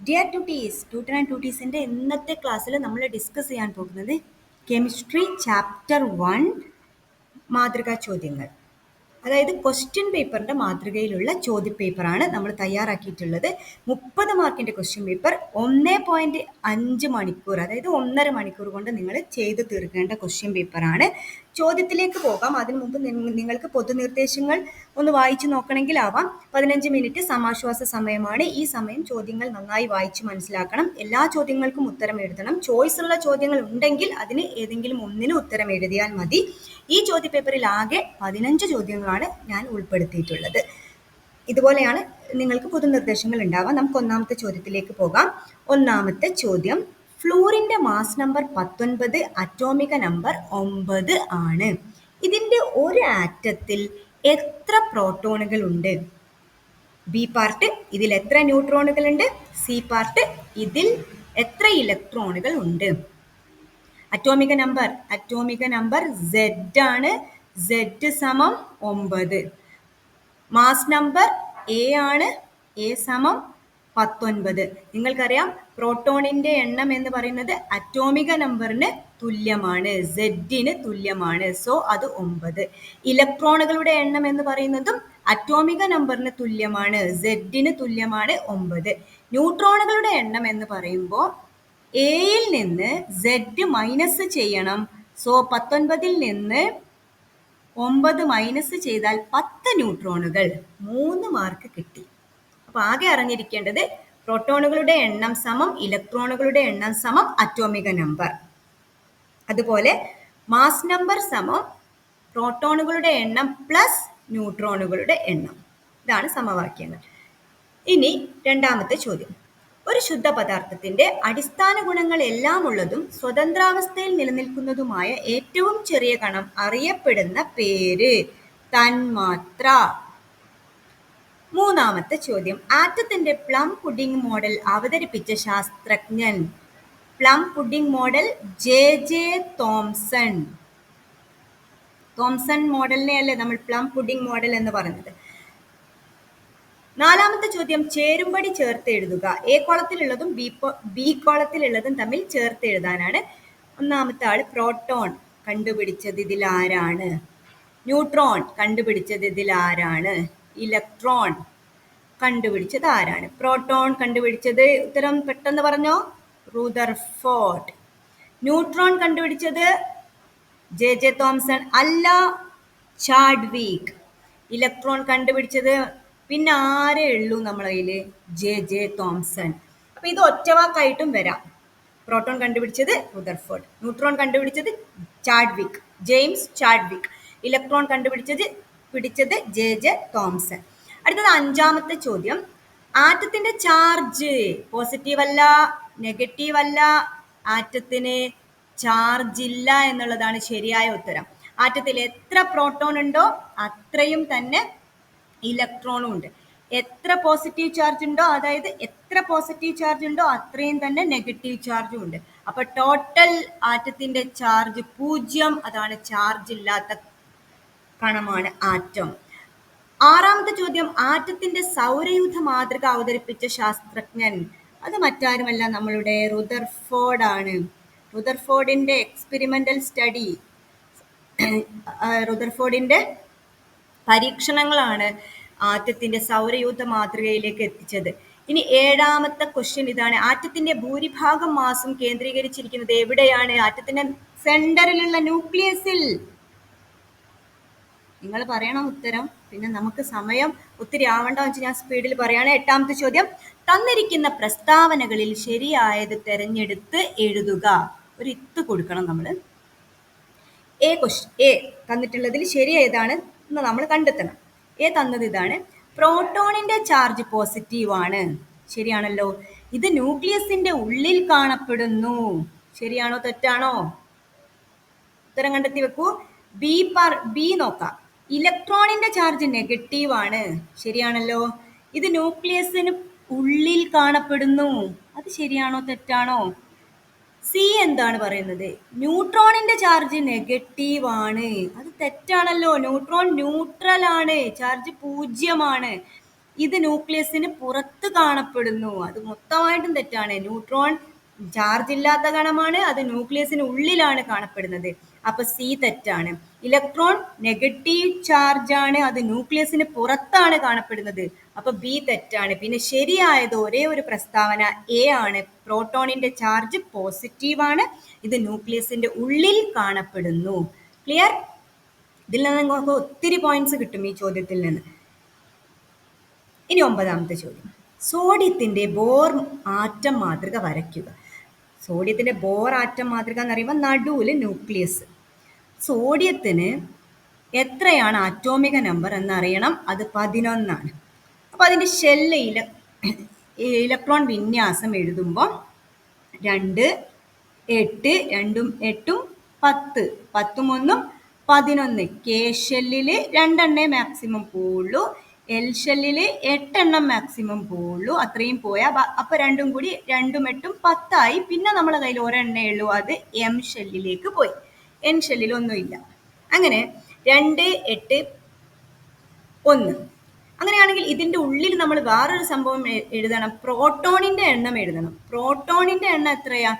Dear tutees tutor and ട്യൂട്ടീസിന്റെ ഇന്നത്തെ ക്ലാസ്സിൽ നമ്മൾ ഡിസ്കസ് ചെയ്യാൻ പോകുന്നത് കെമിസ്ട്രി ചാപ്റ്റർ വൺ മാതൃകാ ചോദ്യങ്ങൾ. അതായത് ക്വസ്റ്റ്യൻ പേപ്പറിന്റെ മാതൃകയിലുള്ള ചോദ്യ പേപ്പറാണ് നമ്മൾ തയ്യാറാക്കിയിട്ടുള്ളത്. മുപ്പത് മാർക്കിന്റെ ക്വസ്റ്റ്യൻ പേപ്പർ ഒന്ന് പോയിന്റ് അഞ്ച് മണിക്കൂർ അതായത് ഒന്നര മണിക്കൂർ കൊണ്ട് നിങ്ങൾ ചെയ്ത് തീർക്കേണ്ട ക്വസ്റ്റ്യൻ പേപ്പറാണ് ചോദ്യത്തിലേക്ക് പോകാം. അതിനു മുമ്പ് നിങ്ങ- നിങ്ങൾക്ക് പൊതുനിർദ്ദേശങ്ങൾ ഒന്ന് വായിച്ചു നോക്കണമെങ്കിൽ ആവാം പതിനഞ്ച് മിനിറ്റ് സമാശ്വാസ സമയമാണ്. ഈ സമയം ചോദ്യങ്ങൾ നന്നായി വായിച്ചു മനസ്സിലാക്കണം. എല്ലാ ചോദ്യങ്ങൾക്കും ഉത്തരം എഴുതണം. ചോയ്സ് ഉള്ള ചോദ്യങ്ങൾ ഉണ്ടെങ്കിൽ അതിന് ഏതെങ്കിലും ഒന്നിന് ഉത്തരം എഴുതിയാൽ മതി. ഈ ചോദ്യപേപ്പറിൽ ആകെ പതിനഞ്ച് ചോദ്യങ്ങളാണ് ഞാൻ ഉൾപ്പെടുത്തിയിട്ടുള്ളത്. ഇതുപോലെയാണ് നിങ്ങൾക്ക് പൊതുനിർദ്ദേശങ്ങൾ ഉണ്ടാവാം. നമുക്ക് ഒന്നാമത്തെ ചോദ്യത്തിലേക്ക് പോകാം. ഒന്നാമത്തെ ചോദ്യം. ഫ്ലൂറിന്റെ മാസ് നമ്പർ പത്തൊൻപത് അറ്റോമിക നമ്പർ ഒമ്പത് ആണ്. ഇതിന്റെ ഒരു ആറ്റത്തിൽ എത്ര പ്രോട്ടോണുകൾ ഉണ്ട്? ബി പാർട്ട് ഇതിൽ എത്ര ന്യൂട്രോണുകൾ ഉണ്ട്? സി പാർട്ട് ഇതിൽ എത്ര ഇലക്ട്രോണുകൾ ഉണ്ട്? Atomic number atomic number Z ആണ്. സെഡ് സമം ഒമ്പത്. മാസ് നമ്പർ എ ആണ്. എ സമം പത്തൊൻപത്. നിങ്ങൾക്കറിയാം പ്രോട്ടോണിന്റെ എണ്ണം എന്ന് പറയുന്നത് അറ്റോമിക നമ്പറിന് തുല്യമാണ് സെഡിന് തുല്യമാണ്. സോ അത് ഒമ്പത്. ഇലക്ട്രോണുകളുടെ എണ്ണം എന്ന് പറയുന്നതും അറ്റോമിക നമ്പറിന് തുല്യമാണ് സെഡിന് തുല്യമാണ് ഒമ്പത്. ന്യൂട്രോണുകളുടെ എണ്ണം എന്ന് പറയുമ്പോൾ എയിൽ നിന്ന് സെഡ് മൈനസ് ചെയ്യണം. സോ പത്തൊൻപതിൽ നിന്ന് ഒമ്പത് മൈനസ് ചെയ്താൽ പത്ത് ന്യൂട്രോണുകൾ മൂന്ന് മാർക്ക് കിട്ടി. അപ്പൊ ആകെ അറിഞ്ഞിരിക്കേണ്ടത് പ്രോട്ടോണുകളുടെ എണ്ണം സമം ഇലക്ട്രോണുകളുടെ എണ്ണം സമം അറ്റോമിക നമ്പർ. അതുപോലെ മാസ് നമ്പർ സമം പ്രോട്ടോണുകളുടെ എണ്ണം പ്ലസ് ന്യൂട്രോണുകളുടെ എണ്ണം. ഇതാണ് സമവാക്യങ്ങൾ. ഇനി രണ്ടാമത്തെ ചോദ്യം. ഒരു ശുദ്ധ പദാർത്ഥത്തിന്റെ അടിസ്ഥാന ഗുണങ്ങൾ എല്ലാം ഉള്ളതും സ്വതന്ത്രാവസ്ഥയിൽ നിലനിൽക്കുന്നതുമായ ഏറ്റവും ചെറിയ കണം അറിയപ്പെടുന്ന പേര് തന്മാത്ര. മൂന്നാമത്തെ ചോദ്യം. ആറ്റത്തിന്റെ പ്ലം പുഡിംഗ് മോഡൽ അവതരിപ്പിച്ച ശാസ്ത്രജ്ഞൻ. Plum pudding model J J Thomson. Thomson മോഡലിനെ അല്ലേ നമ്മൾ പ്ലം പുഡിംഗ് മോഡൽ എന്ന് പറഞ്ഞത് നാലാമത്തെ ചോദ്യം ചേരുംപടി ചേർത്ത് എഴുതുക. എ കോളത്തിലുള്ളതും ബി ബി കോളത്തിലുള്ളതും തമ്മിൽ ചേർത്ത് എഴുതാനാണ്. ഒന്നാമത്തെ ആൾ പ്രോട്ടോൺ. കണ്ടുപിടിച്ചത് ഇതിൽ ആരാണ്? ന്യൂട്രോൺ. കണ്ടുപിടിച്ചത് ഇതിൽ ആരാണ്? ഇലക്ട്രോൺ കണ്ടുപിടിച്ചത് ആരാണ്? പ്രോട്ടോൺ കണ്ടുപിടിച്ചത് ഉത്തരം പെട്ടെന്ന് പറഞ്ഞോ? റൂദർഫോർഡ്. ന്യൂട്രോൺ കണ്ടുപിടിച്ചത് ജെ ജെ തോംസൺ അല്ല ചാഡ്വിക്. ഇലക്ട്രോൺ കണ്ടുപിടിച്ചത് പിന്നെ ആരേ ഉള്ളൂ നമ്മളതിൽ ജെ ജെ തോംസൺ. അപ്പം ഇത് ഒറ്റവാക്കായിട്ടും വരാം. പ്രോട്ടോൺ കണ്ടുപിടിച്ചത് റുദർഫോർഡ്. ന്യൂട്രോൺ കണ്ടുപിടിച്ചത് ചാഡ്വിക്. James Chadwick. ഇലക്ട്രോൺ കണ്ടുപിടിച്ചത് പിടിച്ചത് ജെ ജെ തോംസൺ അടുത്തത് അഞ്ചാമത്തെ ചോദ്യം. ആറ്റത്തിന്റെ ചാർജ് പോസിറ്റീവ് അല്ല നെഗറ്റീവ് അല്ല ആറ്റത്തിന് ചാർജ് ഇല്ല എന്നുള്ളതാണ് ശരിയായ ഉത്തരം. ആറ്റത്തിൽ എത്ര പ്രോട്ടോൺ ഉണ്ടോ അത്രയും തന്നെ ഇലക്ട്രോണും ഉണ്ട്. എത്ര പോസിറ്റീവ് ചാർജ് ഉണ്ടോ അതായത് എത്ര പോസിറ്റീവ് ചാർജ് ഉണ്ടോ അത്രയും തന്നെ നെഗറ്റീവ് ചാർജും ഉണ്ട്. അപ്പൊ ടോട്ടൽ ആറ്റത്തിന്റെ ചാർജ് പൂജ്യം അതാണ് ചാർജ് ഇല്ലാത്ത കണമാണ് ആറ്റം. ആറാമത്തെ ചോദ്യം ആറ്റത്തിന്റെ സൗരയൂഥ മാതൃക അവതരിപ്പിച്ച ശാസ്ത്രജ്ഞൻ. അത് മറ്റാരുമല്ല നമ്മളുടെ റുദർഫോർഡ് ആണ്. റുദർഫോർഡിന്റെ എക്സ്പെരിമെന്റൽ സ്റ്റഡി റുദർഫോർഡിന്റെ പരീക്ഷണങ്ങളാണ് ആറ്റത്തിന്റെ സൗരയൂഥ മാതൃകയിലേക്ക് എത്തിച്ചത്. ഇനി ഏഴാമത്തെ ക്വസ്റ്റ്യൻ ഇതാണ്. ആറ്റത്തിന്റെ ഭൂരിഭാഗം മാസം കേന്ദ്രീകരിച്ചിരിക്കുന്നത് എവിടെയാണ്? ആറ്റത്തിന്റെ സെന്ററിലുള്ള ന്യൂക്ലിയസിൽ നിങ്ങൾ പറയണം ഉത്തരം പിന്നെ നമുക്ക് സമയം ഒത്തിരി ആവണ്ട വെച്ച് ഞാൻ സ്പീഡിൽ പറയുകയാണ് എട്ടാമത്തെ ചോദ്യം തന്നിരിക്കുന്ന പ്രസ്താവനകളിൽ ശരിയായത് തെരഞ്ഞെടുത്ത് എഴുതുക. ഒരു ഇത്ത് കൊടുക്കണം നമ്മൾ എ ക്വസ്റ്റ്യൻ എ തന്നിട്ടുള്ളതിൽ ശരി ഏതാണ് എന്ന് നമ്മൾ കണ്ടെത്തണം. എ തന്നത് ഇതാണ് പ്രോട്ടോണിന്റെ ചാർജ് പോസിറ്റീവ് ആണ്. ശരിയാണല്ലോ. ഇത് ന്യൂക്ലിയസിന്റെ ഉള്ളിൽ കാണപ്പെടുന്നു. ശരിയാണോ തെറ്റാണോ? ഉത്തരം കണ്ടെത്തി വെക്കൂ. ബി പാർ ബി നോക്കാം. ഇലക്ട്രോണിന്റെ ചാർജ് നെഗറ്റീവ് ആണ്. ശരിയാണല്ലോ? ഇത് ന്യൂക്ലിയസിന് ഉള്ളിൽ കാണപ്പെടുന്നു. അത് ശരിയാണോ തെറ്റാണോ? സി എന്താണ് പറയുന്നത്? ന്യൂട്രോണിന്റെ ചാർജ് നെഗറ്റീവ് ആണ്. അത് തെറ്റാണല്ലോ. ന്യൂട്രോൺ ന്യൂട്രൽ ആണ്. ചാർജ് പൂജ്യമാണ് ഇത് ന്യൂക്ലിയസിന് പുറത്ത് കാണപ്പെടുന്നു. അത് മൊത്തമായിട്ടും തെറ്റാണ്. ന്യൂട്രോൺ ചാർജ് ഇല്ലാത്ത കണമാണ്. അത് ന്യൂക്ലിയസിന് ഉള്ളിലാണ് കാണപ്പെടുന്നത്. അപ്പൊ സി തെറ്റാണ്. ഇലക്ട്രോൺ നെഗറ്റീവ് ചാർജ് ആണ്. അത് ന്യൂക്ലിയസിന് പുറത്താണ് കാണപ്പെടുന്നത്. അപ്പൊ ബി തെറ്റാണ്. പിന്നെ ശരിയായത് ഒരേ ഒരു പ്രസ്താവന എ ആണ്. പ്രോട്ടോണിന്റെ ചാർജ് പോസിറ്റീവ് ആണ്. ഇത് ന്യൂക്ലിയസിന്റെ ഉള്ളിൽ കാണപ്പെടുന്നു. ക്ലിയർ ഇതിൽ നിന്ന് നിങ്ങൾക്ക് ഒത്തിരി പോയിന്റ്സ് കിട്ടും ഈ ചോദ്യത്തിൽ നിന്ന്. ഇനി ഒമ്പതാമത്തെ ചോദ്യം. സോഡിയത്തിന്റെ ബോർ ആറ്റം മാതൃക വരയ്ക്കുക. സോഡിയത്തിന്റെ ബോർ ആറ്റം മാതൃക എന്ന് പറയുമ്പോൾ നടുവിൽ ന്യൂക്ലിയസ്. സോഡിയത്തിന് എത്രയാണ് ആറ്റോമിക നമ്പർ എന്നറിയണം. അത് പതിനൊന്നാണ്. അപ്പോൾ അതിന്റെ ഷെല്ല് ഇല ഇലക്ട്രോൺ വിന്യാസം എഴുതുമ്പോൾ രണ്ട് എട്ട് രണ്ടും എട്ടും പത്ത്. പത്തും ഒന്നും പതിനൊന്ന്. കെ ഷെല്ലിൽ രണ്ടെണ്ണേ മാക്സിമം പോവുള്ളൂ. എൽ ഷെല്ലിൽ എട്ടെണ്ണം മാക്സിമം പോവുള്ളൂ. അത്രയും പോയാൽ അപ്പോൾ രണ്ടും കൂടി രണ്ടും എട്ടും പത്തായി. പിന്നെ നമ്മളെ കയ്യിൽ ഒരെണ്ണേ ഉള്ളൂ. അത് എം ഷെല്ലിലേക്ക് പോയി. എൻ ഷെല്ലിൽ ഒന്നുമില്ല. അങ്ങനെ രണ്ട് എട്ട് ഒന്ന്. അങ്ങനെയാണെങ്കിൽ ഇതിന്റെ ഉള്ളിൽ നമ്മൾ വേറൊരു സംഭവം എഴുതണം. പ്രോട്ടോണിന്റെ എണ്ണം എഴുതണം. പ്രോട്ടോണിന്റെ എണ്ണം എത്രയാ?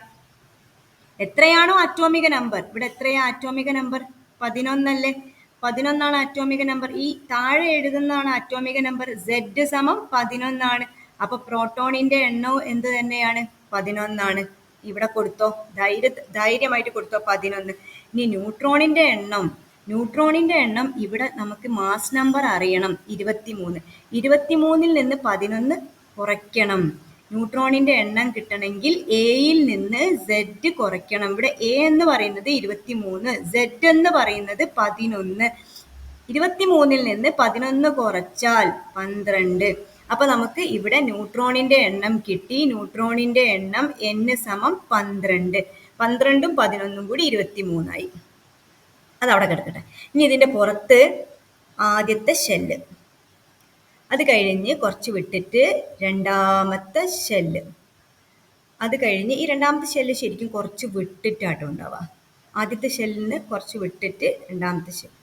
എത്രയാണോ അറ്റോമിക നമ്പർ? ഇവിടെ എത്രയാ അറ്റോമിക നമ്പർ? പതിനൊന്നല്ലേ? പതിനൊന്നാണ് അറ്റോമിക നമ്പർ. ഈ താഴെ എഴുതുന്നതാണ് അറ്റോമിക നമ്പർ. സെഡ് സമം പതിനൊന്നാണ്. അപ്പൊ പ്രോട്ടോണിന്റെ എണ്ണവും എന്ത് തന്നെയാണ്? പതിനൊന്നാണ്. ഇവിടെ കൊടുത്തോ. ധൈര്യ ധൈര്യമായിട്ട് കൊടുത്തോ പതിനൊന്ന്. ഇനി ന്യൂട്രോണിന്റെ എണ്ണം. ന്യൂട്രോണിന്റെ എണ്ണം ഇവിടെ നമുക്ക് മാസ് നമ്പർ അറിയണം. ഇരുപത്തിമൂന്ന്. ഇരുപത്തിമൂന്നിൽ നിന്ന് പതിനൊന്ന് കുറയ്ക്കണം. ന്യൂട്രോണിന്റെ എണ്ണം കിട്ടണമെങ്കിൽ എയിൽ നിന്ന് സെഡ് കുറയ്ക്കണം. ഇവിടെ എ എന്ന് പറയുന്നത് ഇരുപത്തിമൂന്ന്. സെഡ് എന്ന് പറയുന്നത് പതിനൊന്ന്. ഇരുപത്തിമൂന്നിൽ നിന്ന് പതിനൊന്ന് കുറച്ചാൽ പന്ത്രണ്ട്. അപ്പൊ നമുക്ക് ഇവിടെ ന്യൂട്രോണിന്റെ എണ്ണം കിട്ടി. ന്യൂട്രോണിന്റെ എണ്ണം n സമം പന്ത്രണ്ട്. പന്ത്രണ്ടും പതിനൊന്നും കൂടി ഇരുപത്തി മൂന്നായി അതവിടെ കിടക്കട്ടെ. ഇനി ഇതിന്റെ പുറത്ത് ആദ്യത്തെ ഷെല്ല് അത് കഴിഞ്ഞ് കുറച്ച് വിട്ടിട്ട് രണ്ടാമത്തെ ഷെല്ല് അത് കഴിഞ്ഞ് ഈ രണ്ടാമത്തെ ഷെല്ല് ശരിക്കും കുറച്ച് വിട്ടിട്ടാട്ടോ ഉണ്ടാവുക. ആദ്യത്തെ ഷെല്ലിന് കുറച്ച് വിട്ടിട്ട് രണ്ടാമത്തെ ഷെല്ല്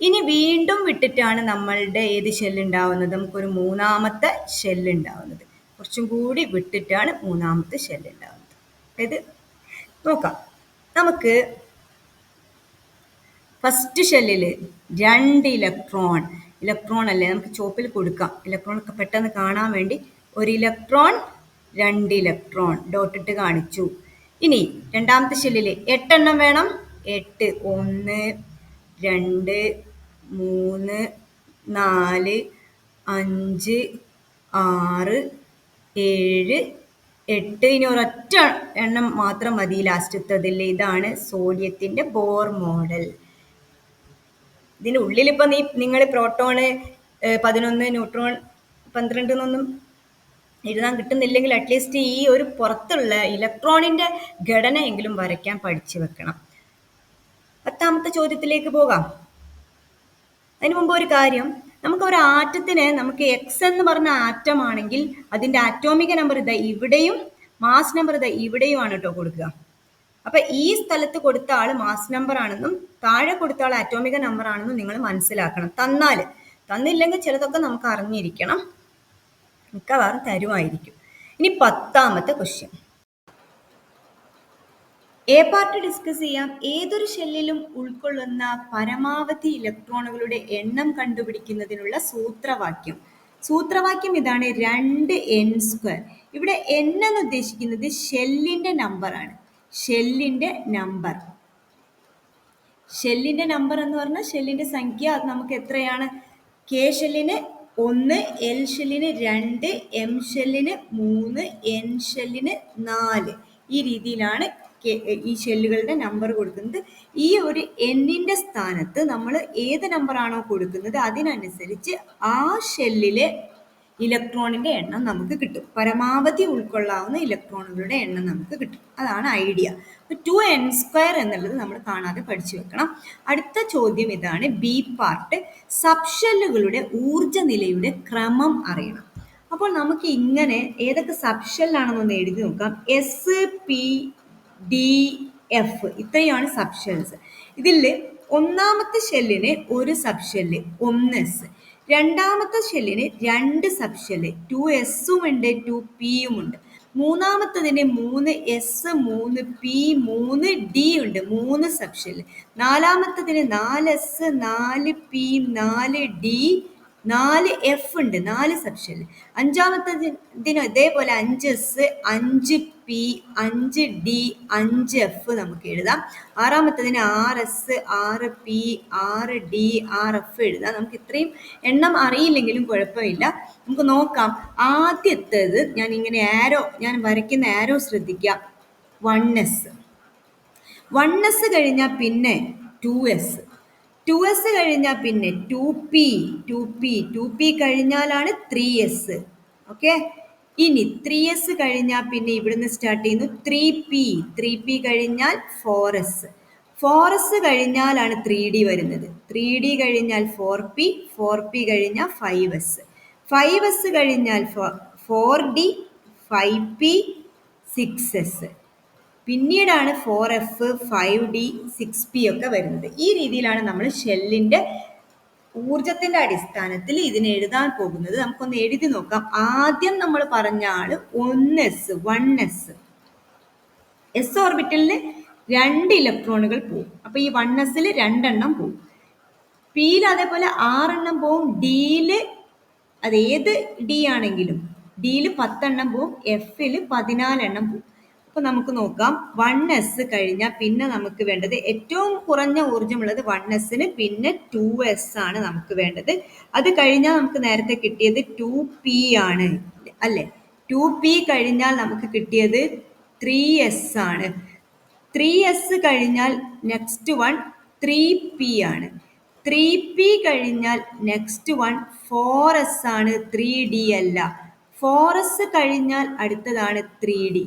ഇനി വീണ്ടും വിട്ടിട്ടാണ് നമ്മളുടെ ഏത് ഷെല്ല് ഉണ്ടാവുന്നത്? നമുക്കൊരു മൂന്നാമത്തെ ഷെല്ല് ഉണ്ടാവുന്നത്. കുറച്ചും കൂടി വിട്ടിട്ടാണ് മൂന്നാമത്തെ ഷെല്ല് ഉണ്ടാവുന്നത്. അതായത് നോക്കാം. നമുക്ക് ഫസ്റ്റ് ഷെല്ലിൽ രണ്ട് ഇലക്ട്രോൺ ഇലക്ട്രോൺ അല്ലേ? നമുക്ക് ചോപ്പിൽ കൊടുക്കാം. ഇലക്ട്രോൺ ഒക്കെ പെട്ടെന്ന് കാണാൻ വേണ്ടി ഒരു ഇലക്ട്രോൺ രണ്ട് ഇലക്ട്രോൺ ഡോട്ടിട്ട് കാണിച്ചു. ഇനി രണ്ടാമത്തെ ഷെല്ലിൽ എട്ടെണ്ണം വേണം. എട്ട് ഒന്ന് രണ്ട് മൂന്ന് നാല് അഞ്ച് ആറ് ഏഴ് എട്ട് ഇനി ഒരൊറ്റ എണ്ണം മാത്രം മതി ലാസ്റ്റത്തതിൽ. ഇതാണ് സോഡിയത്തിന്റെ ബോർ മോഡൽ. ഇതിന്റെ ഉള്ളിൽ ഇപ്പൊ നീ നിങ്ങൾ പ്രോട്ടോണ് പതിനൊന്ന് ന്യൂട്രോൺ പന്ത്രണ്ട് എന്നൊന്നും എഴുതാൻ കിട്ടുന്നില്ലെങ്കിൽ അറ്റ്ലീസ്റ്റ് ഈ ഒരു പുറത്തുള്ള ഇലക്ട്രോണിന്റെ ഘടനയെങ്കിലും വരയ്ക്കാൻ പഠിച്ചു വെക്കണം. പത്താമത്തെ ചോദ്യത്തിലേക്ക് പോകാം. അതിനു മുമ്പ് ഒരു കാര്യം നമുക്ക് ഒരു ആറ്റത്തിന് നമുക്ക് എക്സ് എന്ന് പറഞ്ഞ ആറ്റം ആണെങ്കിൽ അതിന്റെ ആറ്റോമിക നമ്പർ ഇതാ ഇവിടെയും മാസ് നമ്പർ ഇതാ ഇവിടെയും ആണ് കേട്ടോ കൊടുക്കുക. അപ്പൊ ഈ സ്ഥലത്ത് കൊടുത്ത ആൾ മാസ് നമ്പർ ആണെന്നും താഴെ കൊടുത്ത ആൾ ആറ്റോമിക നമ്പർ ആണെന്നും നിങ്ങൾ മനസ്സിലാക്കണം. തന്നാൽ തന്നില്ലെങ്കിൽ ചിലതൊക്കെ നമുക്ക് അറിഞ്ഞിരിക്കണം. മിക്കവാറും തരുമായിരിക്കും. ഇനി പത്താമത്തെ ക്വസ്റ്റ്യൻ എ പാർട്ട് ഡിസ്കസ് ചെയ്യാം. ഏതൊരു ഷെല്ലിലും ഉൾക്കൊള്ളുന്ന പരമാവധി ഇലക്ട്രോണുകളുടെ എണ്ണം കണ്ടുപിടിക്കുന്നതിനുള്ള സൂത്രവാക്യം. സൂത്രവാക്യം ഇതാണ് രണ്ട് എൻ സ്ക്വയർ ഇവിടെ എൻ എന്ന് ഉദ്ദേശിക്കുന്നത് ഷെല്ലിന്റെ നമ്പറാണ് ഷെല്ലിന്റെ നമ്പർ ഷെല്ലിന്റെ നമ്പർ എന്ന് പറഞ്ഞാൽ ഷെല്ലിന്റെ സംഖ്യ അത് നമുക്ക് എത്രയാണ്? കെ ഷെല്ലിന് ഒന്ന് എൽ ഷെല്ലിന് രണ്ട് എം ഷെല്ലിന് മൂന്ന് എൻ ഷെല്ലിന് നാല്. ഈ രീതിയിലാണ് ഈ ഷെല്ലുകളുടെ നമ്പർ കൊടുക്കുന്നത്. ഈ ഒരു എന്നിന്റെ സ്ഥാനത്ത് നമ്മൾ ഏത് നമ്പറാണോ കൊടുക്കുന്നത് അതിനനുസരിച്ച് ആ ഷെല്ലിലെ ഇലക്ട്രോണിന്റെ എണ്ണം നമുക്ക് കിട്ടും. പരമാവധി ഉൾക്കൊള്ളാവുന്ന ഇലക്ട്രോണുകളുടെ എണ്ണം നമുക്ക് കിട്ടും. അതാണ് ഐഡിയ ടു എൻ സ്ക്വയർ എന്നുള്ളത് നമ്മൾ കാണാതെ പഠിച്ചു വെക്കണം. അടുത്ത ചോദ്യം ഇതാണ് ബി പാർട്ട് സബ്ഷെല്ലുകളുടെ ഊർജ നിലയുടെ ക്രമം അറിയണം. അപ്പോൾ നമുക്ക് ഇങ്ങനെ ഏതൊക്കെ സബ്ഷെല്ലാണെന്നൊന്ന് എഴുതി നോക്കാം. എസ് പി ഡി എഫ് ഇത്രയാണ് സബ്ഷെൽസ് ഇതിൽ ഒന്നാമത്തെ ഷെല്ലിന് ഒരു സബ്ഷെല്ല് ഒന്ന് എസ് രണ്ടാമത്തെ ഷെല്ലിന് രണ്ട് സബ് ടു എസും ഉണ്ട് ടു പിയും ഉണ്ട്. മൂന്നാമത്തതിന് മൂന്ന് എസ് മൂന്ന് പി മൂന്ന് ഡി ഉണ്ട് മൂന്ന് സബ് നാലാമത്തതിന് നാല് എസ് നാല് പി നാല് ഡി നാല് എഫ് ഉണ്ട് നാല് അഞ്ചാമത്തെ അഞ്ചാമത്തതിന് ഇതേപോലെ അഞ്ച് എസ് അഞ്ച് പി അഞ്ച് ഡി അഞ്ച് എഫ് നമുക്ക് എഴുതാം. ആറാമത്തതിന് ആറ് എസ് ആറ് പി ആറ് ഡി ആറ് എഫ് എഴുതാം. നമുക്ക് ഇത്രയും എണ്ണം അറിയില്ലെങ്കിലും കുഴപ്പമില്ല. നമുക്ക് നോക്കാം. ആദ്യത്തേത് ഞാൻ ഇങ്ങനെ ആരോ ഞാൻ വരയ്ക്കുന്ന ആരോ ശ്രദ്ധിക്കാം വൺ എസ് വൺ എസ് കഴിഞ്ഞാൽ പിന്നെ ടു എസ് ടു എസ് കഴിഞ്ഞാൽ പിന്നെ two P two P two P കഴിഞ്ഞാലാണ് ത്രീ എസ് ഓക്കെ ഇനി ത്രീ എസ് കഴിഞ്ഞാൽ പിന്നെ ഇവിടുന്ന് സ്റ്റാർട്ട് ചെയ്യുന്നു ത്രീ പി ത്രീ പി കഴിഞ്ഞാൽ ഫോർ എസ് ഫോർ എസ് കഴിഞ്ഞാലാണ് ത്രീ ഡി വരുന്നത്. ത്രീ ഡി കഴിഞ്ഞാൽ ഫോർ പി ഫോർ പി കഴിഞ്ഞാൽ ഫൈവ് എസ് ഫൈവ് എസ് കഴിഞ്ഞാൽ four D five P six S പിന്നീടാണ് four F five D six P ഒക്കെ വരുന്നത്. ഈ രീതിയിലാണ് നമ്മൾ ഷെല്ലിന്റെ ഊർജത്തിന്റെ അടിസ്ഥാനത്തിൽ ഇതിനെ എഴുതാൻ പോകുന്നത്. നമുക്കൊന്ന് എഴുതി നോക്കാം. ആദ്യം നമ്മൾ പറഞ്ഞ ആൾ ഒന്ന് എസ് വൺ എസ് എസ് ഓർബിറ്റലിൽ രണ്ട് ഇലക്ട്രോണുകൾ പോകും അപ്പൊ ഈ വൺ എസ്സിൽ രണ്ടെണ്ണം പോവും. പിയിൽ അതേപോലെ ആറെണ്ണം പോവും. ഡിയിൽ അത് ഏത് ഡി ആണെങ്കിലും ഡിയിൽ പത്തെണ്ണം പോവും. എഫിൽ പതിനാലെണ്ണം പോവും. അപ്പൊ നമുക്ക് നോക്കാം. വൺ എസ് കഴിഞ്ഞാൽ പിന്നെ നമുക്ക് വേണ്ടത് ഏറ്റവും കുറഞ്ഞ ഊർജമുള്ളത് വൺ എസിന് പിന്നെ ടു എസ് ആണ് നമുക്ക് വേണ്ടത്. അത് കഴിഞ്ഞാൽ നമുക്ക് നേരത്തെ കിട്ടിയത് ടു പി ആണ്. അല്ലെ? ടു പി കഴിഞ്ഞാൽ നമുക്ക് കിട്ടിയത് ത്രീ എസ് ആണ്. ത്രീ എസ് കഴിഞ്ഞാൽ നെക്സ്റ്റ് വൺ ത്രീ പി ആണ്. ത്രീ പി കഴിഞ്ഞാൽ നെക്സ്റ്റ് വൺ ഫോർ എസ് ആണ് ത്രീ ഡി അല്ല. ഫോർ എസ് കഴിഞ്ഞാൽ അടുത്തതാണ് ത്രീ ഡി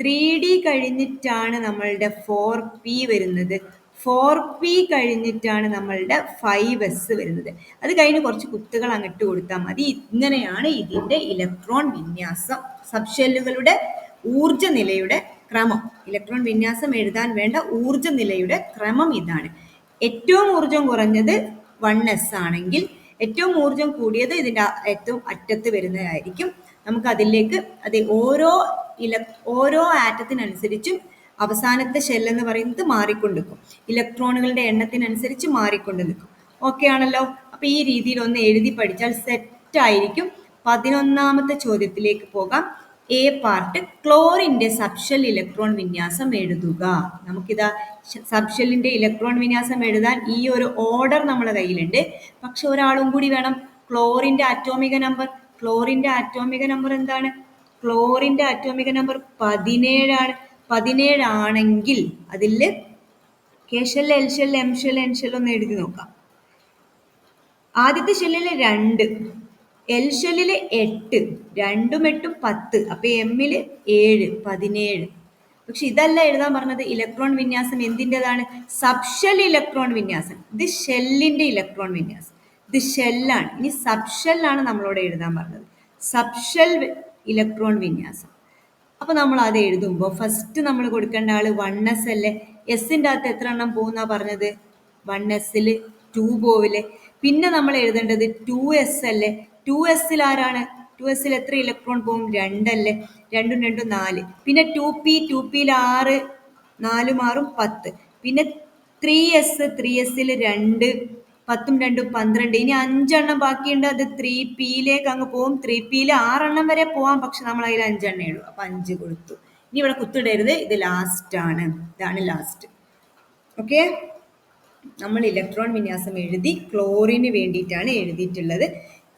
ത്രീ ഡി കഴിഞ്ഞിട്ടാണ് നമ്മളുടെ ഫോർ പി വരുന്നത്. ഫോർ പി കഴിഞ്ഞിട്ടാണ് നമ്മളുടെ ഫൈവ് എസ് വരുന്നത്. അത് കഴിഞ്ഞ് കുറച്ച് കുത്തുകൾ അങ്ങോട്ട് കൊടുത്താൽ മതി. ഇങ്ങനെയാണ് ഇതിന്റെ ഇലക്ട്രോൺ വിന്യാസം. സബ്ഷെല്ലുകളുടെ ഊർജ നിലയുടെ ക്രമം. ഇലക്ട്രോൺ വിന്യാസം എഴുതാൻ വേണ്ട ഊർജ നിലയുടെ ക്രമം ഇതാണ്. ഏറ്റവും ഊർജം കുറഞ്ഞത് വൺ എസ് ആണെങ്കിൽ ഏറ്റവും ഊർജം കൂടിയത് ഇതിന്റെ ഏറ്റവും അറ്റത്ത് വരുന്നതായിരിക്കും. നമുക്ക് അതിലേക്ക് അത് ഓരോ ഇല ഓരോ ആറ്റത്തിനനുസരിച്ചും അവസാനത്തെ ഷെൽ എന്ന് പറയുന്നത് മാറിക്കൊണ്ട് നിൽക്കും. ഇലക്ട്രോണുകളുടെ എണ്ണത്തിനനുസരിച്ച് മാറിക്കൊണ്ട് നിൽക്കും. ഓക്കെ ആണല്ലോ? അപ്പൊ ഈ രീതിയിൽ ഒന്ന് എഴുതി പഠിച്ചാൽ സെറ്റ് ആയിരിക്കും. പതിനൊന്നാമത്തെ ചോദ്യത്തിലേക്ക് പോകാം. എ പാർട്ട് ക്ലോറിന്റെ സബ്ഷെൽ ഇലക്ട്രോൺ വിന്യാസം എഴുതുക. നമുക്കിതാ സബ്ഷെല്ലിന്റെ ഇലക്ട്രോൺ വിന്യാസം എഴുതാൻ ഈ ഒരു ഓർഡർ നമ്മുടെ കയ്യിലുണ്ട്. പക്ഷെ ഒരാളും കൂടി വേണം. ക്ലോറിന്റെ അറ്റോമിക നമ്പർ ക്ലോറിന്റെ ആറ്റോമിക നമ്പർ എന്താണ്? ക്ലോറിന്റെ ആറ്റോമിക നമ്പർ പതിനേഴാണ്. പതിനേഴാണെങ്കിൽ അതിൽ K shell L shell M ഒന്ന് എഴുതി നോക്കാം. ആദ്യത്തെ ഷെല്ലിൽ രണ്ട് എൽ എട്ട് രണ്ടും എട്ടും പത്ത് അപ്പൊ എമ്മിൽ ഏഴ് പതിനേഴ്. പക്ഷെ ഇതല്ല എഴുതാൻ പറഞ്ഞത് ഇലക്ട്രോൺ വിന്യാസം എന്തിന്റെതാണ്? സബ്ഷെൽ ഇലക്ട്രോൺ വിന്യാസം. ഇത് ഷെല്ലിന്റെ ഇലക്ട്രോൺ വിന്യാസം. ഇത് ഷെല്ലാണ്. ഇനി സബ്ഷെല്ലാണ് നമ്മളോട് എഴുതാൻ പറഞ്ഞത്. സബ്ഷെൽ ഇലക്ട്രോൺ വിന്യാസം. അപ്പോൾ നമ്മൾ അത് എഴുതുമ്പോൾ ഫസ്റ്റ് നമ്മൾ കൊടുക്കേണ്ട ആൾ വൺ എസ് അല്ലേ എസിന്റെ അകത്ത് എത്ര എണ്ണം പോകുന്ന പറഞ്ഞത്? വൺ എസ്സിൽ ടു പോവില്ലേ? പിന്നെ നമ്മൾ എഴുതേണ്ടത് ടു എസ് അല്ലേ? ടു എസ്സിൽ ആരാണ്? ടു എസ്സിൽ എത്ര ഇലക്ട്രോൺ പോകും? രണ്ടല്ലേ? രണ്ടും രണ്ടും നാല്. പിന്നെ ടു പി ടു പിയിൽ ആറ് നാലും മാറും പത്ത്. പിന്നെ ത്രീ എസ് ത്രീ എസ്സിൽ രണ്ട് പത്തും രണ്ടും പന്ത്രണ്ട്. ഇനി അഞ്ചെണ്ണം ബാക്കിയുണ്ട്. അത് ത്രീ പിയിലേക്ക് അങ്ങ് പോകും. ത്രീ പിയിൽ ആറെണ്ണം വരെ പോവാം. പക്ഷെ നമ്മൾ അതിൽ അഞ്ചെണ്ണേ ഉള്ളൂ. അപ്പൊ അഞ്ച് കൊടുത്തു. ഇനി ഇവിടെ കുത്തിടരുത്. ഇത് ലാസ്റ്റ് ആണ്. ഇതാണ് ലാസ്റ്റ് ഓക്കെ നമ്മൾ ഇലക്ട്രോൺ വിന്യാസം എഴുതി ക്ലോറിന് വേണ്ടിയിട്ടാണ് എഴുതിയിട്ടുള്ളത്.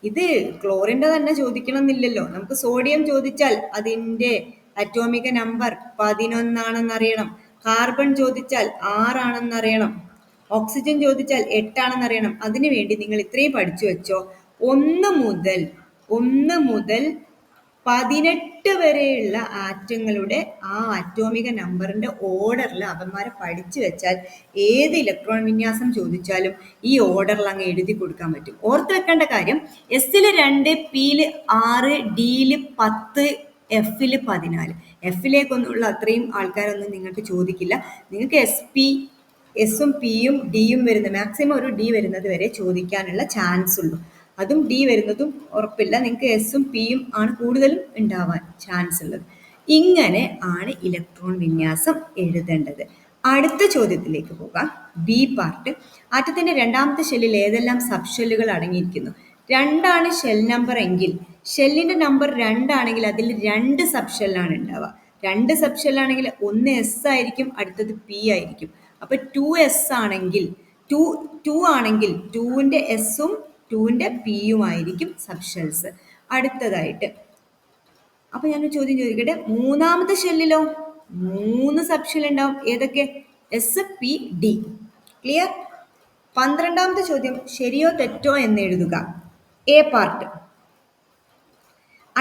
ഇത് ക്ലോറിന്റെ തന്നെ ചോദിക്കണം എന്നില്ലല്ലോ നമുക്ക് സോഡിയം ചോദിച്ചാൽ അതിന്റെ അറ്റോമിക നമ്പർ പതിനൊന്നാണെന്നറിയണം. കാർബൺ ചോദിച്ചാൽ ആറാണെന്നറിയണം. ഓക്സിജൻ ചോദിച്ചാൽ എട്ടാണെന്ന് അറിയണം. അതിനു വേണ്ടി നിങ്ങൾ ഇത്രയും പഠിച്ചു വെച്ചോ. ഒന്ന് മുതൽ ഒന്ന് മുതൽ പതിനെട്ട് വരെയുള്ള ആറ്റങ്ങളുടെ ആ അറ്റോമിക നമ്പറിന്റെ ഓർഡറിൽ അവന്മാരെ പഠിച്ചു വെച്ചാൽ ഏത് ഇലക്ട്രോൺ വിന്യാസം ചോദിച്ചാലും ഈ ഓർഡറിൽ അങ്ങ് എഴുതി കൊടുക്കാൻ പറ്റും. ഓർത്ത് വെക്കേണ്ട കാര്യം എസിൽ രണ്ട് പിയിൽ ആറ് ഡിയിൽ പത്ത് എഫിൽ പതിനാല്. എഫിലേക്കൊന്നുള്ള അത്രയും ആൾക്കാരൊന്നും നിങ്ങൾക്ക് ചോദിക്കില്ല. നിങ്ങൾക്ക് എസ് പി എസും പിയും ഡിയും വരുന്ന മാക്സിമം ഒരു ഡി വരുന്നത് വരെ ചോദിക്കാനുള്ള ചാൻസ് ഉള്ളൂ. അതും ഡി വരുന്നതും ഉറപ്പില്ല. നിങ്ങൾക്ക് എസും പിയും ആണ് കൂടുതലും ഉണ്ടാവാൻ ചാൻസ് ഉള്ളത്. ഇങ്ങനെ ആണ് ഇലക്ട്രോൺ വിന്യാസം എഴുതേണ്ടത്. അടുത്ത ചോദ്യത്തിലേക്ക് പോകാം. ബി പാർട്ട് ആറ്റത്തിന്റെ രണ്ടാമത്തെ ഷെല്ലിൽ ഏതെല്ലാം സബ് ഷെല്ലുകൾ അടങ്ങിയിരിക്കുന്നു? രണ്ടാണ് ഷെൽ നമ്പർ എങ്കിൽ ഷെല്ലിന്റെ നമ്പർ രണ്ടാണെങ്കിൽ അതിൽ രണ്ട് സബ് ഷെല്ലാണ് ഉണ്ടാവുക. രണ്ട് സബ് ഷെല്ലാണെങ്കിൽ ഒന്ന് എസ് ആയിരിക്കും അടുത്തത് പി ആയിരിക്കും. അപ്പൊ ടു എസ് ആണെങ്കിൽ ടു ടു ആണെങ്കിൽ ടുവിന്റെ എസും ടുവിന്റെ പിയും ആയിരിക്കും സബ് ഷെൽസ് അടുത്തതായിട്ട് അപ്പൊ ഞാൻ ചോദ്യം ചോദിക്കട്ടെ? മൂന്നാമത്തെ ഷെല്ലിലോ മൂന്ന് സബ് ഷെൽ ഉണ്ടാവും. ഏതൊക്കെ? എസ് പി ഡി ക്ലിയർ പന്ത്രണ്ടാമത്തെ ചോദ്യം ശരിയോ തെറ്റോ എന്ന് എഴുതുക. എ പാർട്ട്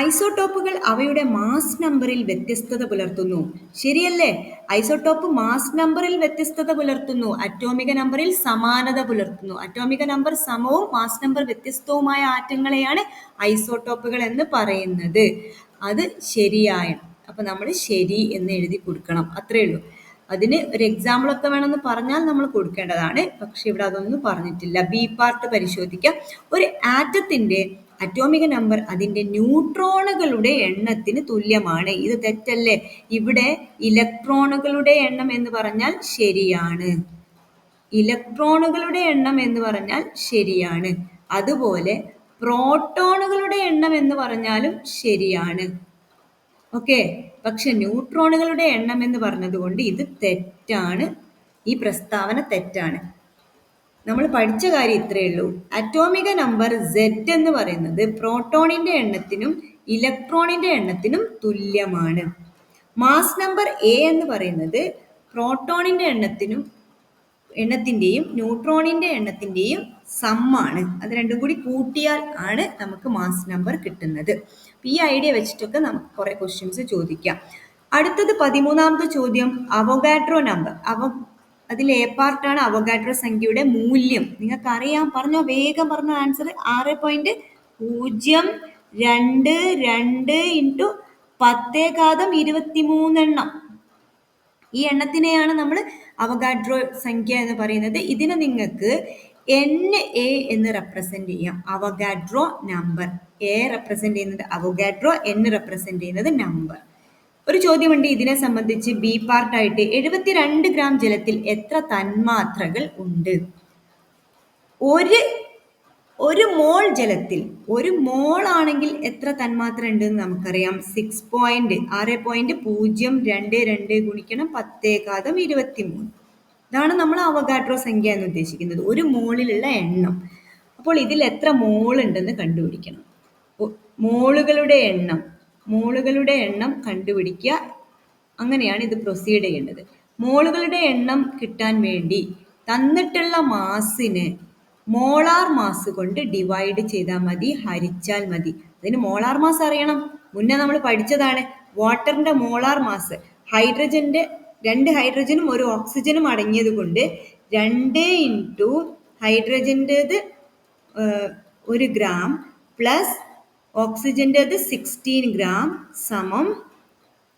ഐസോട്ടോപ്പുകൾ അവയുടെ മാസ് നമ്പറിൽ വ്യത്യസ്തത പുലർത്തുന്നു. ശരിയല്ലേ? ഐസോടോപ്പ് മാസ് നമ്പറിൽ വ്യത്യസ്തത പുലർത്തുന്നു. അറ്റോമിക നമ്പറിൽ സമാനത പുലർത്തുന്നു. അറ്റോമിക നമ്പർ സമവും മാസ് നമ്പർ വ്യത്യസ്തവുമായ ആറ്റങ്ങളെയാണ് ഐസോടോപ്പുകൾ എന്ന് പറയുന്നത്. അത് ശരിയായ അപ്പൊ നമ്മൾ ശരി എന്ന് എഴുതി കൊടുക്കണം. അത്രേ ഉള്ളൂ. അതിന് ഒരു എക്സാമ്പിൾ ഒക്കെ വേണമെന്ന് പറഞ്ഞാൽ നമ്മൾ കൊടുക്കേണ്ടതാണ്. പക്ഷെ ഇവിടെ അതൊന്നും പറഞ്ഞിട്ടില്ല. ബി പാർട്ട് പരിശോധിക്കാം. ഒരു ആറ്റത്തിന്റെ അറ്റോമിക നമ്പർ അതിന്റെ ന്യൂട്രോണുകളുടെ എണ്ണത്തിന് തുല്യമാണ്. ഇത് തെറ്റല്ലേ? ഇവിടെ ഇലക്ട്രോണുകളുടെ എണ്ണം എന്ന് പറഞ്ഞാൽ ശരിയാണ്. ഇലക്ട്രോണുകളുടെ എണ്ണം എന്ന് പറഞ്ഞാൽ ശരിയാണ്. അതുപോലെ പ്രോട്ടോണുകളുടെ എണ്ണം എന്ന് പറഞ്ഞാലും ശരിയാണ്. ഓക്കെ? പക്ഷെ ന്യൂട്രോണുകളുടെ എണ്ണം എന്ന് പറഞ്ഞതുകൊണ്ട് ഇത് തെറ്റാണ്. ഈ പ്രസ്താവന തെറ്റാണ്. നമ്മൾ പഠിച്ച കാര്യം ഇത്രയേ ഉള്ളൂ. അറ്റോമിക നമ്പർ സെഡ് എന്ന് പറയുന്നത് പ്രോട്ടോണിന്റെ എണ്ണത്തിനും ഇലക്ട്രോണിന്റെ എണ്ണത്തിനും തുല്യമാണ്. മാസ് നമ്പർ എ എന്ന് പറയുന്നത് പ്രോട്ടോണിന്റെ എണ്ണത്തിനും എണ്ണത്തിന്റെയും ന്യൂട്രോണിന്റെ എണ്ണത്തിന്റെയും സമ്മാണ്. അത് രണ്ടും കൂടി കൂട്ടിയാൽ ആണ് നമുക്ക് മാസ് നമ്പർ കിട്ടുന്നത്. ഈ ഐഡിയ വെച്ചിട്ടൊക്കെ നമുക്ക് കുറേ ക്വസ്റ്റ്യൻസ് ചോദിക്കാം. അടുത്തത് പതിമൂന്നാമത്തെ ചോദ്യം അവഗാഡ്രോ നമ്പർ അവ അതിൽ എ പാർട്ടാണ് അവഗാഡ്രോ സംഖ്യയുടെ മൂല്യം. നിങ്ങൾക്ക് അറിയാം പറഞ്ഞോ വേഗം പറഞ്ഞ ആൻസർ ആറ് പോയിന്റ് പൂജ്യം രണ്ട് രണ്ട് ഇന്റു പത്തേകാതം ഇരുപത്തിമൂന്നെണ്ണം ഈ എണ്ണത്തിനെയാണ് നമ്മൾ അവഗാഡ്രോ സംഖ്യ എന്ന് പറയുന്നത്. ഇതിനെ നിങ്ങൾക്ക് എൻ എ എന്ന് റെപ്രസെന്റ് ചെയ്യാം. അവഗാഡ്രോ നമ്പർ എ റെപ്രസെന്റ് ചെയ്യുന്നത് അവഗാഡ്രോ എൻ റെപ്രസെന്റ് ചെയ്യുന്നത് നമ്പർ ഒരു ചോദ്യമുണ്ട്. ഇതിനെ സംബന്ധിച്ച് ബി പാർട്ടായിട്ട് എഴുപത്തിരണ്ട് ഗ്രാം ജലത്തിൽ എത്ര തന്മാത്രകൾ ഉണ്ട്? ഒരു ഒരു മോൾ ജലത്തിൽ ഒരു മോൾ ആണെങ്കിൽ എത്ര തന്മാത്ര ഉണ്ട് എന്ന് നമുക്കറിയാം. സിക്സ് പോയിന്റ് ആറ് പോയിന്റ് പൂജ്യം രണ്ട് രണ്ട് ഗുണിക്കണം പത്തേകാതം ഇരുപത്തി മൂന്ന് ഇതാണ് നമ്മൾ അവഗാഡ്രോ സംഖ്യ എന്ന് ഉദ്ദേശിക്കുന്നത്. ഒരു മോളിലുള്ള എണ്ണം. അപ്പോൾ ഇതിൽ എത്ര മോൾ ഉണ്ടെന്ന് കണ്ടുപിടിക്കണം. മോളുകളുടെ എണ്ണം. മോളുകളുടെ എണ്ണം കണ്ടുപിടിക്കുക. അങ്ങനെയാണ് ഇത് പ്രൊസീഡ് ചെയ്യേണ്ടത്. മോളുകളുടെ എണ്ണം കിട്ടാൻ വേണ്ടി തന്നിട്ടുള്ള മാസിന് മോളാർ മാസ് കൊണ്ട് ഡിവൈഡ് ചെയ്താൽ മതി ഹരിച്ചാൽ മതി. അതിന് മോളാർ മാസ് അറിയണം. മുന്നേ നമ്മൾ പഠിച്ചതാണ് വാട്ടറിന്റെ മോളാർ മാസ്. ഹൈഡ്രജന്റെ രണ്ട് ഹൈഡ്രജനും ഒരു ഓക്സിജനും അടങ്ങിയത് കൊണ്ട് രണ്ട് ഇന്റു ഹൈഡ്രജന്റെത് ഒരു ഗ്രാം പ്ലസ് ഓക്സിജന്റെത് സിക്സ്റ്റീൻ ഗ്രാം സമം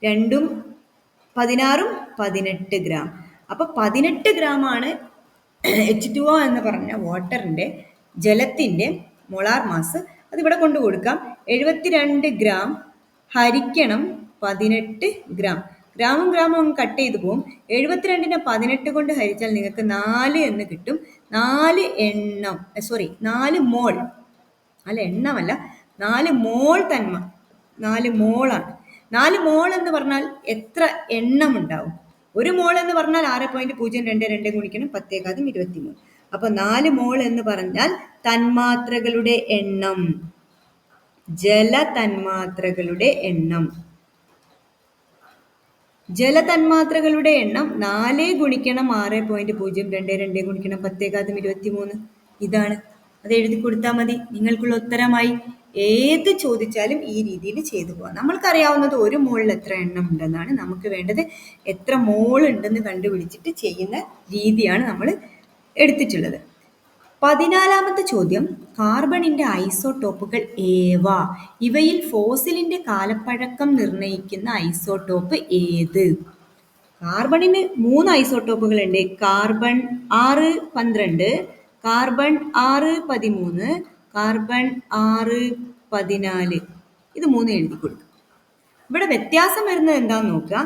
രണ്ടും പതിനാറും പതിനെട്ട് ഗ്രാം അപ്പോൾ പതിനെട്ട് ഗ്രാമാണ് എച്ച് ടു ഒ എന്ന് പറഞ്ഞ വാട്ടറിന്റെ ജലത്തിന്റെ മൊളാർ മാസ് അതിവിടെ കൊണ്ടു കൊടുക്കാം. എഴുപത്തിരണ്ട് ഗ്രാം ഹരിക്കണം പതിനെട്ട് ഗ്രാം ഗ്രാമും ഗ്രാമം അങ്ങ് കട്ട് ചെയ്തു പോകും എഴുപത്തിരണ്ടിനെ പതിനെട്ട് കൊണ്ട് ഹരിച്ചാൽ നിങ്ങൾക്ക് നാല് എന്ന് കിട്ടും. നാല് എണ്ണം സോറി നാല് മോൾ അല്ല എണ്ണമല്ല. നാല് മോൾ തന്മ നാല് മോളാണ്. നാല് മോൾ എന്ന് പറഞ്ഞാൽ എത്ര എണ്ണം ഉണ്ടാവും ഒരു മോൾ എന്ന് പറഞ്ഞാൽ ആറ് പോയിന്റ് പൂജ്യം രണ്ട് രണ്ട് ഗുണിക്കണം പത്തേകാതും ഇരുപത്തി മൂന്ന് അപ്പൊ നാല് മോൾ എന്ന് പറഞ്ഞാൽ തന്മാത്രകളുടെ എണ്ണം. ജലതന്മാത്രകളുടെ എണ്ണം. ജലതന്മാത്രകളുടെ എണ്ണം നാല് ഗുണിക്കണം ആറ് പോയിന്റ് പൂജ്യം രണ്ട് രണ്ട് ഗുണിക്കണം പത്തേകാതും ഇരുപത്തി മൂന്ന് ഇതാണ്. അത് എഴുതി കൊടുത്താൽ മതി. നിങ്ങൾക്കുള്ള ഉത്തരമായി. ഏത് ചോദിച്ചാലും ഈ രീതിയിൽ ചെയ്തു പോകാം നമ്മൾക്കറിയാവുന്നത് ഒരു മോളിൽ എത്ര എണ്ണം ഉണ്ടെന്നാണ്. നമുക്ക് വേണ്ടത് എത്ര മോൾ ഉണ്ടെന്ന് കണ്ടുപിടിച്ചിട്ട് ചെയ്യുന്ന രീതിയാണ് നമ്മൾ എടുത്തിട്ടുള്ളത്. പതിനാലാമത്തെ ചോദ്യം കാർബണിന്റെ ഐസോടോപ്പുകൾ ഏവ? ഇവയിൽ ഫോസിലിന്റെ കാലപ്പഴക്കം നിർണയിക്കുന്ന ഐസോടോപ്പ് ഏത്? കാർബണിന് മൂന്ന് ഐസോടോപ്പുകൾ ഉണ്ട്. കാർബൺ ആറ് പന്ത്രണ്ട് കാർബൺ ആറ് പതിമൂന്ന് കാർബൺ ആറ് പതിനാല്. ഇത് മൂന്ന് എഴുതി കൊടുക്കുക ഇവിടെ വ്യത്യാസം വരുന്നത് എന്താന്ന് നോക്കുക.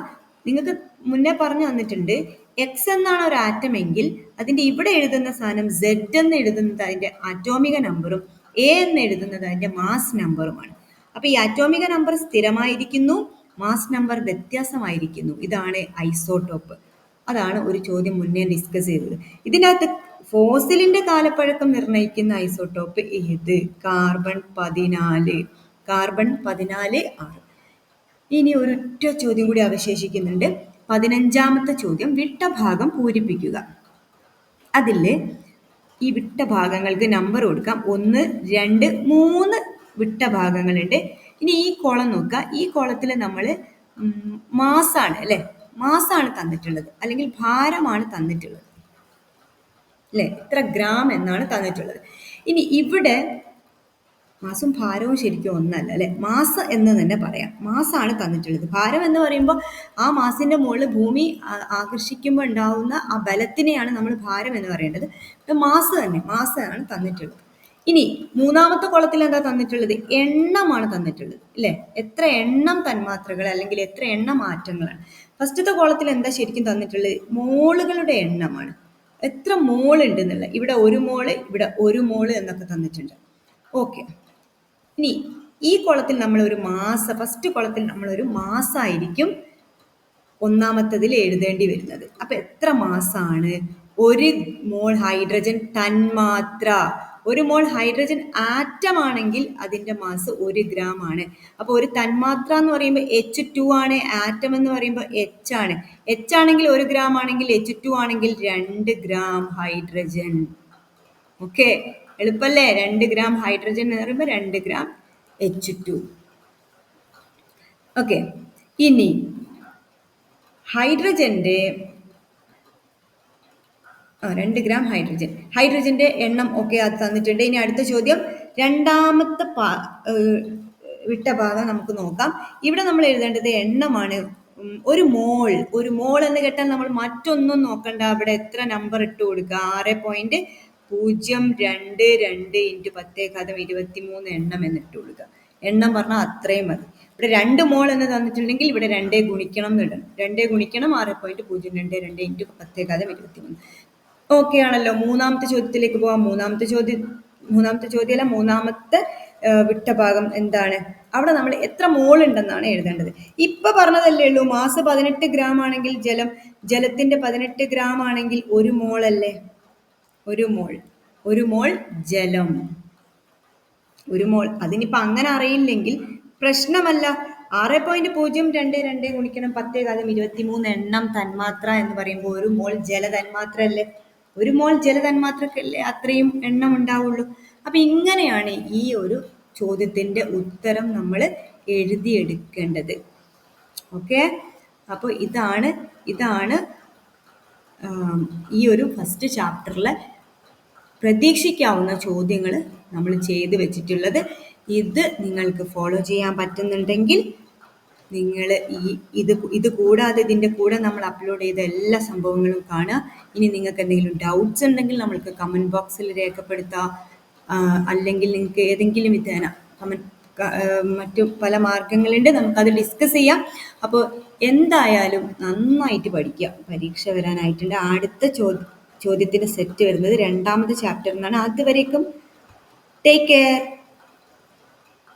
നിങ്ങൾക്ക് മുന്നേ പറഞ്ഞു തന്നിട്ടുണ്ട് എക്സ് എന്നാണ് ഒരു ആറ്റം എങ്കിൽ അതിന്റെ ഇവിടെ എഴുതുന്ന സാധനം സെഡ് എന്ന് എഴുതുന്നത് അതിന്റെ അറ്റോമിക നമ്പറും എ എന്ന് എഴുതുന്നത് അതിന്റെ മാസ് നമ്പറുമാണ് അപ്പൊ ഈ അറ്റോമിക നമ്പർ സ്ഥിരമായിരിക്കുന്നു മാസ് നമ്പർ വ്യത്യാസമായിരിക്കുന്നു. ഇതാണ് ഐസോടോപ്പ്. അതാണ് ഒരു ചോദ്യം മുന്നേ ഡിസ്കസ് ചെയ്തത്. ഇതിനകത്ത് ഫോസിലിന്റെ കാലപ്പഴക്കം നിർണയിക്കുന്ന ഐസോട്ടോപ്പ് ഏത്? കാർബൺ പതിനാല്. കാർബൺ പതിനാല് ആറ് ഇനി ഒരൊറ്റ ചോദ്യം കൂടി അവശേഷിക്കുന്നുണ്ട്. പതിനഞ്ചാമത്തെ ചോദ്യം വിട്ട ഭാഗം പൂരിപ്പിക്കുക. അതിൽ ഈ വിട്ട ഭാഗങ്ങൾക്ക് നമ്പർ കൊടുക്കാം. ഒന്ന് രണ്ട് മൂന്ന് വിട്ട ഭാഗങ്ങളുണ്ട് ഇനി ഈ കോളം നോക്കുക. ഈ കോളത്തിൽ നമ്മൾ മാസാണ് അല്ലേ? മാസാണ് തന്നിട്ടുള്ളത്. അല്ലെങ്കിൽ ഭാരമാണ് തന്നിട്ടുള്ളത്. അല്ലെ? ഇത്ര ഗ്രാം എന്നാണ് തന്നിട്ടുള്ളത്. ഇനി ഇവിടെ മാസും ഭാരവും ശരിക്കും ഒന്നല്ല അല്ലെ? മാസ എന്ന് തന്നെ പറയാം. മാസാണ് തന്നിട്ടുള്ളത്. ഭാരം എന്ന് പറയുമ്പോൾ ആ മാസിന്റെ മുകളിൽ ഭൂമി ആകർഷിക്കുമ്പോൾ ഉണ്ടാവുന്ന ആ ബലത്തിനെയാണ് നമ്മൾ ഭാരം എന്ന് പറയേണ്ടത്. മാസ് തന്നെ മാസമാണ് തന്നിട്ടുള്ളത്. ഇനി മൂന്നാമത്തെ കുളത്തിൽ എന്താ തന്നിട്ടുള്ളത്? എണ്ണമാണ് തന്നിട്ടുള്ളത് അല്ലെ? എത്ര എണ്ണം തന്മാത്രകൾ അല്ലെങ്കിൽ എത്ര എണ്ണം മാറ്റങ്ങളാണ് ഫസ്റ്റത്തെ കോളത്തിൽ എന്താ ശരിക്കും തന്നിട്ടുള്ളത്? മോളുകളുടെ എണ്ണമാണ്. എത്ര മോൾ ഉണ്ട് എന്നുള്ള ഇവിടെ ഒരു മോൾ ഇവിടെ ഒരു മോൾ എന്നൊക്കെ തന്നിട്ടുണ്ട്. ഓക്കെ ഇനി ഈ കുളത്തിൽ നമ്മൾ ഒരു മാസ ഫസ്റ്റ് കുളത്തിൽ നമ്മൾ ഒരു മാസമായിരിക്കും ഒന്നാമത്തതിൽ എഴുതേണ്ടി വരുന്നത്. അപ്പൊ എത്ര മാസാണ്? ഒരു മോൾ ഹൈഡ്രജൻ തന്മാത്ര. ഒരു മോൾ ഹൈഡ്രജൻ ആറ്റം ആണെങ്കിൽ അതിന്റെ മാസ് ഒരു ഗ്രാം ആണ്. അപ്പോൾ ഒരു തന്മാത്ര എന്ന് പറയുമ്പോൾ എച്ച് ടു ആണ് ആറ്റം എന്ന് പറയുമ്പോൾ എച്ച് ആണ്. എച്ച് ആണെങ്കിൽ ഒരു ഗ്രാം ആണെങ്കിൽ എച്ച് ടു ആണെങ്കിൽ രണ്ട് ഗ്രാം ഹൈഡ്രജൻ. ഓക്കെ? എളുപ്പല്ലേ? രണ്ട് ഗ്രാം ഹൈഡ്രജൻ എന്ന് പറയുമ്പോൾ രണ്ട് ഗ്രാം എച്ച് ടു ഓക്കെ. ഇനി ഹൈഡ്രജന്റെ ആ രണ്ട് ഗ്രാം ഹൈഡ്രജൻ ഹൈഡ്രജന്റെ എണ്ണം ഒക്കെ അത് തന്നിട്ടുണ്ട്. ഇനി അടുത്ത ചോദ്യം. രണ്ടാമത്തെ പാ വിട്ട ഭാഗം നമുക്ക് നോക്കാം. ഇവിടെ നമ്മൾ എഴുതേണ്ടത് എണ്ണമാണ്. ഒരു മോൾ ഒരു മോൾ എന്ന് കേട്ടാൽ നമ്മൾ മറ്റൊന്നും നോക്കണ്ട. അവിടെ എത്ര നമ്പർ ഇട്ട് കൊടുക്കുക? ആറ് പോയിന്റ് പൂജ്യം രണ്ട് രണ്ട് ഇന്റു പത്തേകാതം ഇരുപത്തി മൂന്ന് എണ്ണം എന്നിട്ട് കൊടുക്കുക. എണ്ണം പറഞ്ഞാൽ അത്രയും മതി. ഇവിടെ രണ്ട് മോൾ എന്ന് തന്നിട്ടുണ്ടെങ്കിൽ ഇവിടെ രണ്ടേ ഗുണിക്കണം എന്നിടണം രണ്ടേ ഗുണിക്കണം ആറ് പോയിന്റ് പൂജ്യം രണ്ട് രണ്ട് ഇന്റു പത്തേകാതം ഇരുപത്തി മൂന്ന് ഓക്കെ ആണല്ലോ. മൂന്നാമത്തെ ചോദ്യത്തിലേക്ക് പോവാം മൂന്നാമത്തെ ചോദ്യം മൂന്നാമത്തെ ചോദ്യമല്ല മൂന്നാമത്തെ വിട്ട ഭാഗം എന്താണ്? അവിടെ നമ്മൾ എത്ര മോൾ ഉണ്ടെന്നാണ് എഴുതേണ്ടത്. ഇപ്പൊ പറഞ്ഞതല്ലേ ഉള്ളൂ മാസ് പതിനെട്ട് ഗ്രാം ആണെങ്കിൽ ജലം ജലത്തിന്റെ പതിനെട്ട് ഗ്രാം ആണെങ്കിൽ ഒരു മോൾ അല്ലേ ഒരു മോൾ. ഒരു മോൾ ജലം. ഒരു മോൾ. അതിനിപ്പോ അങ്ങനെ അറിയില്ലെങ്കിൽ പ്രശ്നമല്ല. ആറ് പോയിന്റ് പൂജ്യം രണ്ട് രണ്ട് ഗുണിക്കണം പത്തേ കാലം ഇരുപത്തി മൂന്ന് എണ്ണം തന്മാത്ര എന്ന് പറയുമ്പോൾ ഒരു മോൾ ജല തന്മാത്ര അല്ലേ ഒരു മോൾ ജല തന്മാത്രക്കല്ലേ അത്രയും എണ്ണം ഉണ്ടാവുള്ളൂ. അപ്പൊ ഇങ്ങനെയാണ് ഈ ഒരു ചോദ്യത്തിന്റെ ഉത്തരം നമ്മൾ എഴുതിയെടുക്കേണ്ടത്. ഓക്കെ? അപ്പോൾ ഇതാണ് ഇതാണ് ഈ ഒരു ഫസ്റ്റ് ചാപ്റ്ററിലെ പ്രതീക്ഷിക്കാവുന്ന ചോദ്യങ്ങൾ നമ്മൾ ചെയ്ത് വെച്ചിട്ടുള്ളത്. ഇത് നിങ്ങൾക്ക് ഫോളോ ചെയ്യാൻ പറ്റുന്നുണ്ടെങ്കിൽ നിങ്ങൾ ഈ ഇത് ഇത് കൂടാതെ ഇതിന്റെ കൂടെ നമ്മൾ അപ്ലോഡ് ചെയ്ത എല്ലാ സംഭവങ്ങളും കാണുക. ഇനി നിങ്ങൾക്ക് എന്തെങ്കിലും ഡൗട്ട്സ് ഉണ്ടെങ്കിൽ നമ്മൾക്ക് കമന്റ് ബോക്സിൽ രേഖപ്പെടുത്താം. അല്ലെങ്കിൽ നിങ്ങൾക്ക് ഏതെങ്കിലും വിധേന കമന്റ് മറ്റു പല മാർഗങ്ങളുണ്ട്. നമുക്കത് ഡിസ്കസ് ചെയ്യാം. അപ്പോൾ എന്തായാലും നന്നായിട്ട് പഠിക്കുക. പരീക്ഷ വരാനായിട്ടുണ്ട്. അടുത്ത ചോദ്യ ചോദ്യത്തിന്റെ സെറ്റ് വരുന്നത് രണ്ടാമത്തെ ചാപ്റ്റർ എന്നാണ് അതുവരേക്കും ടേക്ക് കെയർ